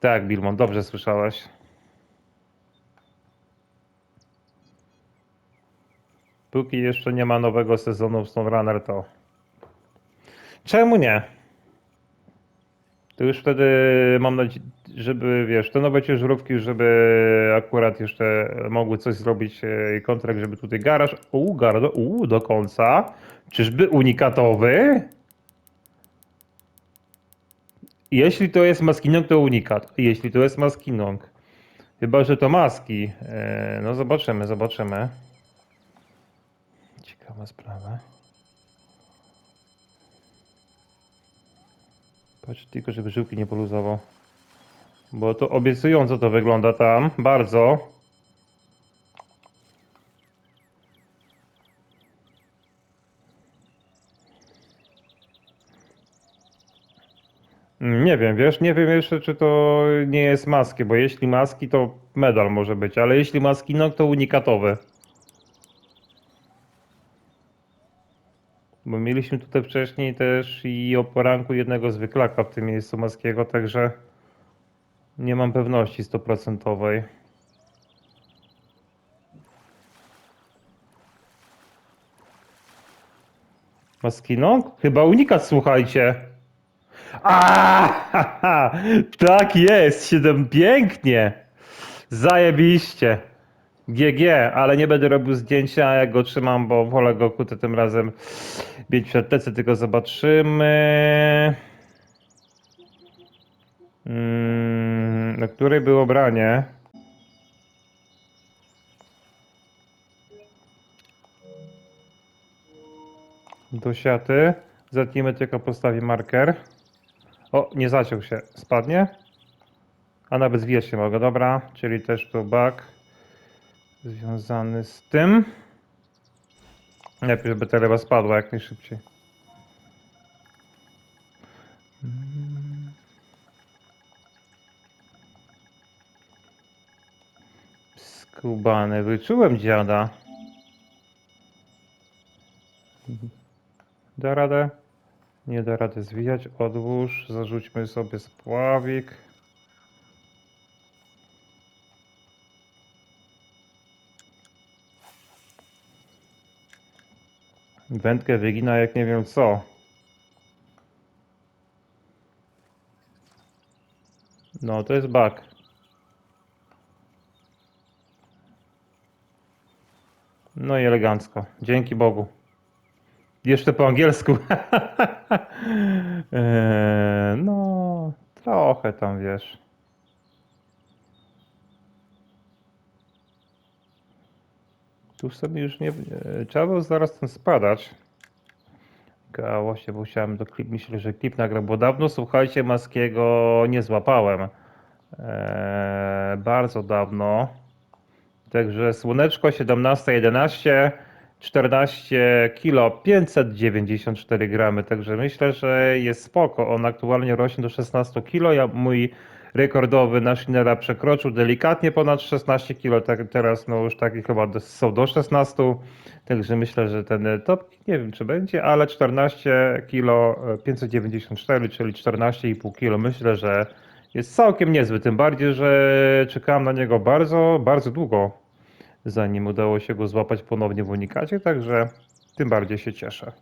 Tak, Bilmon, dobrze słyszałeś. Póki jeszcze nie ma nowego sezonu w SnowRunner, to czemu nie? To już wtedy mam nadzieję, żeby, wiesz, te nowe ciężarówki, żeby akurat jeszcze mogły coś zrobić e, i kontrakt, żeby tutaj garaż, u, garaż, u, do końca. Czyżby unikatowy? Jeśli to jest maskinong, to unikat. Jeśli to jest maskinong. Chyba, że to maski. E, No zobaczymy, zobaczymy. Ciekawa sprawa. Patrz tylko, żeby żyłki nie poluzował. Bo to obiecująco to wygląda tam. Bardzo. Nie wiem, wiesz, nie wiem jeszcze, czy to nie jest maski, bo jeśli maski, to medal może być, ale jeśli maski, no to unikatowy. Bo mieliśmy tutaj wcześniej też i o poranku jednego zwyklaka w tym miejscu maskiego, także nie mam pewności stuprocentowej. Maskino? Chyba unikat, słuchajcie. A, tak jest, 7 pięknie. Zajebiście. GG, ale nie będę robił zdjęcia, jak go trzymam, bo wolę go kutę tym razem mieć przed plecy, tylko zobaczymy. Mm, na której było branie? Do siaty. Zetniemy tylko postawi marker. O, nie zaciął się. Spadnie? A nawet zwijać się mogę. Dobra, czyli też tu bug związany z tym. Lepiej, żeby ta ryba spadła jak najszybciej. Skubany, wyczułem dziada. Da radę? Nie da rady zwijać. Odłóż, zarzućmy sobie spławik. Wędkę wygina jak nie wiem co. No, to jest bug. No i elegancko. Dzięki Bogu. Jeszcze po angielsku. Eee, no, trochę tam wiesz. Tu sobie już nie. e, Trzeba było zaraz ten spadać. A właśnie, bo chciałem do klip. Myślę, że klip nagram, bo dawno słuchajcie, Maskiego nie złapałem. Eee, bardzo dawno. Także słoneczko 17.11. 14 kilo 594 gramy, także myślę, że jest spoko. On aktualnie rośnie do 16 kilo. Ja mój rekordowy na Schnella przekroczył delikatnie ponad 16 kilo. Tak, teraz no już taki chyba do- są do 16. Także myślę, że ten top nie wiem czy będzie, ale 14 kilo e, 594, czyli 14,5 kilo. Myślę, że jest całkiem niezły. Tym bardziej, że czekałem na niego bardzo, bardzo długo zanim udało się go złapać ponownie w unikacie, także tym bardziej się cieszę.